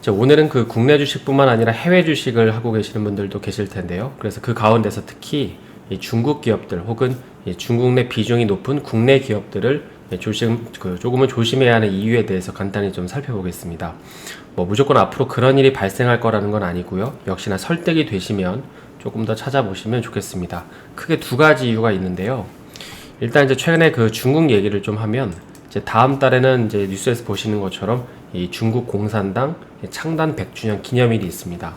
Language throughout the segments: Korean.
자, 오늘은 그 국내 주식뿐만 아니라 해외 주식을 하고 계시는 분들도 계실 텐데요. 그래서 그 가운데서 특히 이 중국 기업들 혹은 이 중국 내 비중이 높은 국내 기업들을 예, 조심, 그 조금은 조심해야 하는 이유에 대해서 간단히 좀 살펴보겠습니다. 뭐 무조건 앞으로 그런 일이 발생할 거라는 건 아니고요. 역시나 설득이 되시면 조금 더 찾아보시면 좋겠습니다. 크게 두 가지 이유가 있는데요. 일단 이제 최근에 그 중국 얘기를 좀 하면 이제 다음 달에는 이제 뉴스에서 보시는 것처럼 이 중국 공산당 창단 100주년 기념일이 있습니다.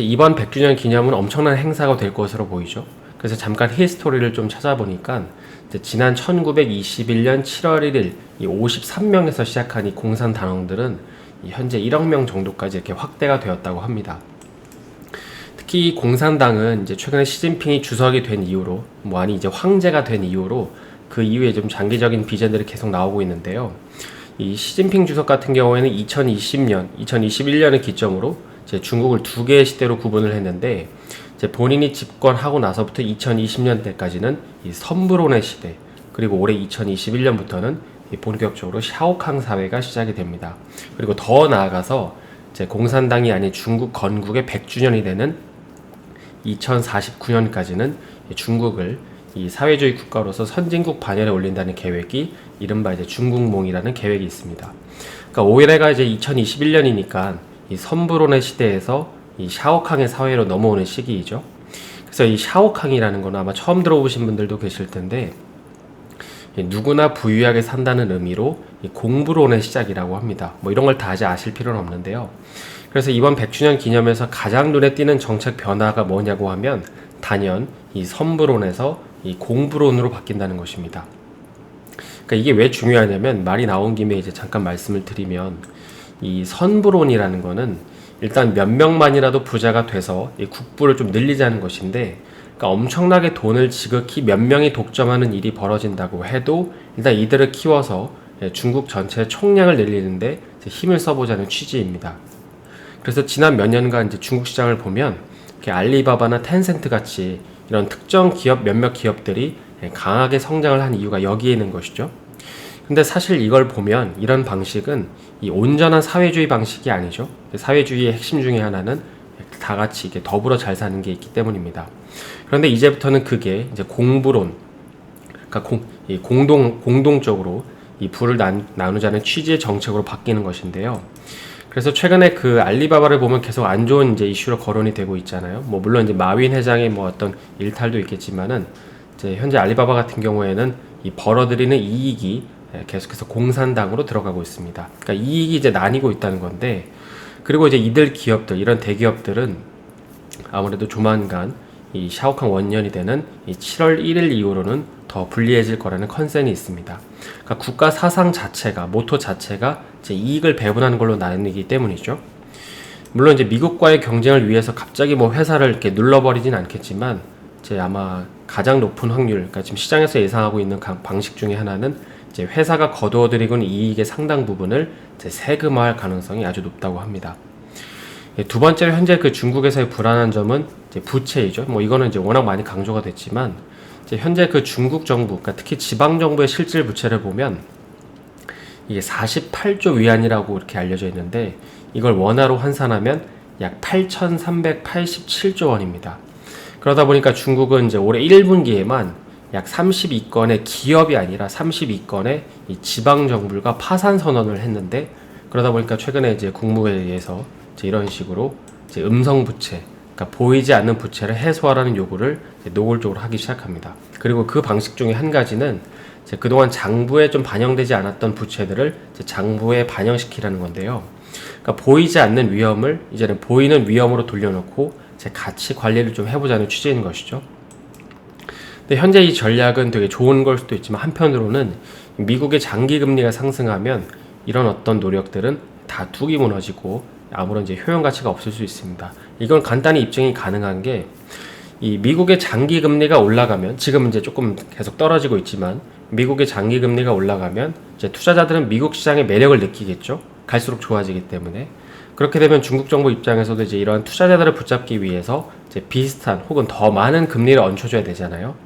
이번 100주년 기념은 엄청난 행사가 될 것으로 보이죠. 그래서 잠깐 히스토리를 좀 찾아보니까 지난 1921년 7월 1일 이 53명에서 시작한 이 공산당원들은 이 현재 1억 명 정도까지 이렇게 확대가 되었다고 합니다. 특히 이 공산당은 이제 최근에 시진핑이 주석이 된 이후로 뭐 아니 이제 황제가 된 이후로 그 이후에 좀 장기적인 비전들이 계속 나오고 있는데요. 이 시진핑 주석 같은 경우에는 2020년, 2021년을 기점으로 중국을 두 개의 시대로 구분을 했는데 본인이 집권하고 나서부터 2020년 때까지는 이 선불론의 시대 그리고 올해 2021년부터는 본격적으로 샤오캉 사회가 시작이 됩니다. 그리고 더 나아가서 공산당이 아닌 중국 건국의 100주년이 되는 2049년까지는 중국을 이 사회주의 국가로서 선진국 반열에 올린다는 계획이 이른바 이제 중국몽이라는 계획이 있습니다. 그러니까 올해가 이제 2021년이니까 이 선불론의 시대에서 이 샤오캉의 사회로 넘어오는 시기이죠. 그래서 이 샤오캉이라는 건 아마 처음 들어보신 분들도 계실 텐데 누구나 부유하게 산다는 의미로 공부론의 시작이라고 합니다. 뭐 이런 걸다 아직 아실 필요는 없는데요. 그래서 이번 100주년 기념에서 가장 눈에 띄는 정책 변화가 뭐냐고 하면 단연 이 선부론에서 이 공부론으로 바뀐다는 것입니다. 그러니까 이게 왜 중요하냐면 말이 나온 김에 이제 잠깐 말씀을 드리면 이 선부론이라는 거는 일단 몇 명만이라도 부자가 돼서 이 국부를 좀 늘리자는 것인데 그러니까 엄청나게 돈을 지극히 몇 명이 독점하는 일이 벌어진다고 해도 일단 이들을 키워서 예, 중국 전체의 총량을 늘리는데 힘을 써보자는 취지입니다. 그래서 지난 몇 년간 이제 중국 시장을 보면 알리바바나 텐센트 같이 이런 특정 기업 몇몇 기업들이 예, 강하게 성장을 한 이유가 여기에 있는 것이죠. 근데 사실 이걸 보면 이런 방식은 이 온전한 사회주의 방식이 아니죠. 사회주의의 핵심 중에 하나는 다 같이 이게 더불어 잘 사는 게 있기 때문입니다. 그런데 이제부터는 그게 이제 공부론, 그러니까 공, 공동 공동적으로 이 부를 나, 나누자는 취지의 정책으로 바뀌는 것인데요. 그래서 최근에 그 알리바바를 보면 계속 안 좋은 이제 이슈로 거론이 되고 있잖아요. 뭐 물론 이제 마윈 회장의 뭐 어떤 일탈도 있겠지만은 이제 현재 알리바바 같은 경우에는 이 벌어들이는 이익이 계속해서 공산당으로 들어가고 있습니다. 그러니까 이익이 이제 나뉘고 있다는 건데 그리고 이제 이들 기업들 이런 대기업들은 아무래도 조만간 이 샤오캉 원년이 되는 이 7월 1일 이후로는 더 불리해질 거라는 컨센이 있습니다. 그러니까 국가 사상 자체가 모토 자체가 이제 이익을 배분하는 걸로 나뉘기 때문이죠. 물론 이제 미국과의 경쟁을 위해서 갑자기 뭐 회사를 이렇게 눌러버리진 않겠지만 이제 아마 가장 높은 확률, 그러니까 지금 시장에서 예상하고 있는 방식 중에 하나는 이제 회사가 거두어들이고 있는 이익의 상당 부분을 이제 세금화할 가능성이 아주 높다고 합니다. 예, 두 번째로 현재 그 중국에서의 불안한 점은 부채이죠. 뭐 이거는 이제 워낙 많이 강조가 됐지만 현재 그 중국 정부, 그러니까 특히 지방 정부의 실질 부채를 보면 이게 48조 위안이라고 이렇게 알려져 있는데 이걸 원화로 환산하면 약 8,387조 원입니다. 그러다 보니까 중국은 이제 올해 1분기에만 약 32건의 기업이 아니라 32건의 이 지방 정부가 파산 선언을 했는데 그러다 보니까 최근에 이제 국무회의에서 이제 이런 식으로 이제 음성 부채 그러니까 보이지 않는 부채를 해소하라는 요구를 노골적으로 하기 시작합니다. 그리고 그 방식 중에 한 가지는 그동안 장부에 좀 반영되지 않았던 부채들을 장부에 반영시키라는 건데요. 그러니까 보이지 않는 위험을 이제는 보이는 위험으로 돌려놓고 같이 관리를 좀 해보자는 취지인 것이죠. 근데 현재 이 전략은 되게 좋은 걸 수도 있지만 한편으로는 미국의 장기 금리가 상승하면 이런 어떤 노력들은 다 뚝이 무너지고 아무런 이제 효용 가치가 없을 수 있습니다. 이건 간단히 입증이 가능한 게 이 미국의 장기 금리가 올라가면 지금 이제 조금 계속 떨어지고 있지만 미국의 장기 금리가 올라가면 이제 투자자들은 미국 시장의 매력을 느끼겠죠. 갈수록 좋아지기 때문에 그렇게 되면 중국 정부 입장에서도 이제 이러한 투자자들을 붙잡기 위해서 이제 비슷한 혹은 더 많은 금리를 얹혀줘야 되잖아요.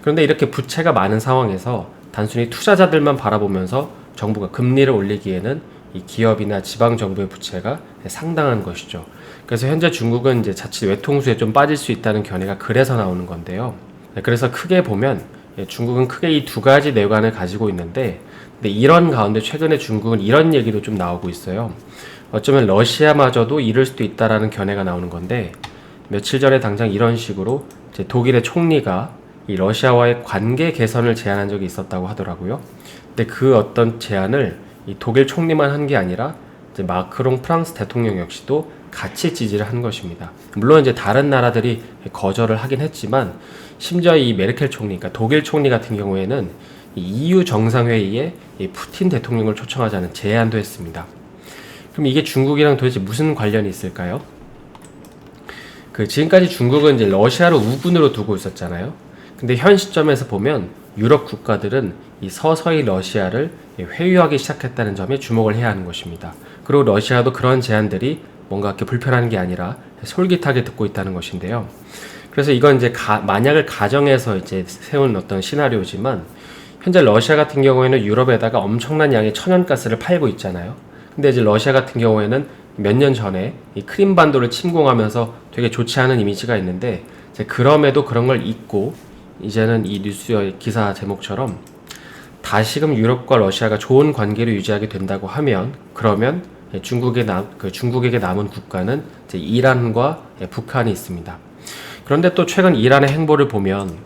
그런데 이렇게 부채가 많은 상황에서 단순히 투자자들만 바라보면서 정부가 금리를 올리기에는 이 기업이나 지방 정부의 부채가 상당한 것이죠. 그래서 현재 중국은 이제 자칫 외통수에 좀 빠질 수 있다는 견해가 그래서 나오는 건데요. 네, 그래서 크게 보면 예, 중국은 크게 이 두 가지 내관을 가지고 있는데 근데 이런 가운데 최근에 중국은 이런 얘기도 좀 나오고 있어요. 어쩌면 러시아마저도 이럴 수도 있다라는 견해가 나오는 건데 며칠 전에 당장 이런 식으로 독일의 총리가 이 러시아와의 관계 개선을 제안한 적이 있었다고 하더라고요. 근데 그 어떤 제안을 이 독일 총리만 한 게 아니라 마크롱 프랑스 대통령 역시도 같이 지지를 한 것입니다. 물론 이제 다른 나라들이 거절을 하긴 했지만 심지어 이 메르켈 총리, 그러니까 독일 총리 같은 경우에는 이 EU 정상회의에 이 푸틴 대통령을 초청하자는 제안도 했습니다. 그럼 이게 중국이랑 도대체 무슨 관련이 있을까요? 그 지금까지 중국은 이제 러시아를 우군으로 두고 있었잖아요. 근데 현 시점에서 보면 유럽 국가들은 이 서서히 러시아를 회유하기 시작했다는 점에 주목을 해야 하는 것입니다. 그리고 러시아도 그런 제안들이 뭔가 이렇게 불편한 게 아니라 솔깃하게 듣고 있다는 것인데요. 그래서 이건 이제 가, 만약을 가정해서 이제 세운 어떤 시나리오지만 현재 러시아 같은 경우에는 유럽에다가 엄청난 양의 천연가스를 팔고 있잖아요. 근데 이제 러시아 같은 경우에는 몇 년 전에 이 크림반도를 침공하면서 되게 좋지 않은 이미지가 있는데 이제 그럼에도 그런 걸 잊고 이제는 이 뉴스의 기사 제목처럼 다시금 유럽과 러시아가 좋은 관계를 유지하게 된다고 하면 그러면 중국에 남, 그 중국에게 남은 국가는 이란과 북한이 있습니다. 그런데 또 최근 이란의 행보를 보면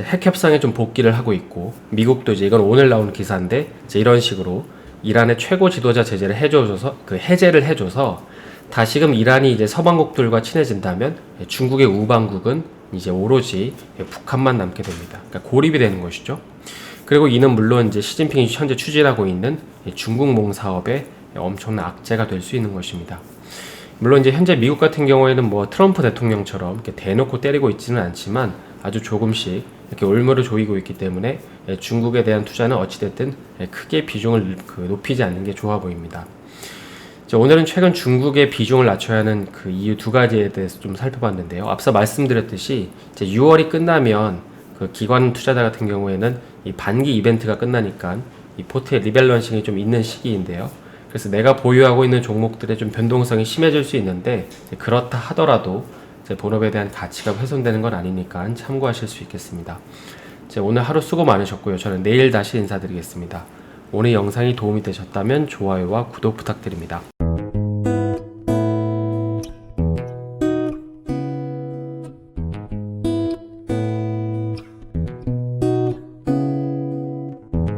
핵 협상에 좀 복귀를 하고 있고 미국도 이제 이건 오늘 나온 기사인데 이런 식으로 이란의 최고 지도자 제재를 해줘서 그 해제를 해줘서 다시금 이란이 이제 서방국들과 친해진다면 중국의 우방국은 이제 오로지 북한만 남게 됩니다. 그러니까 고립이 되는 것이죠. 그리고 이는 물론 이제 시진핑이 현재 추진하고 있는 중국몽 사업의 엄청난 악재가 될 수 있는 것입니다. 물론 이제 현재 미국 같은 경우에는 뭐 트럼프 대통령처럼 이렇게 대놓고 때리고 있지는 않지만 아주 조금씩 이렇게 올무를 조이고 있기 때문에 중국에 대한 투자는 어찌됐든 크게 비중을 그 높이지 않는 게 좋아 보입니다. 오늘은 최근 중국의 비중을 낮춰야 하는 그 이유 두 가지에 대해서 좀 살펴봤는데요. 앞서 말씀드렸듯이 이제 6월이 끝나면 그 기관 투자자 같은 경우에는 이 반기 이벤트가 끝나니까 이 포트의 리밸런싱이 좀 있는 시기인데요. 그래서 내가 보유하고 있는 종목들의 좀 변동성이 심해질 수 있는데 그렇다 하더라도 본업에 대한 가치가 훼손되는 건 아니니까 참고하실 수 있겠습니다. 오늘 하루 수고 많으셨고요. 저는 내일 다시 인사드리겠습니다. 오늘 영상이 도움이 되셨다면 좋아요와 구독 부탁드립니다.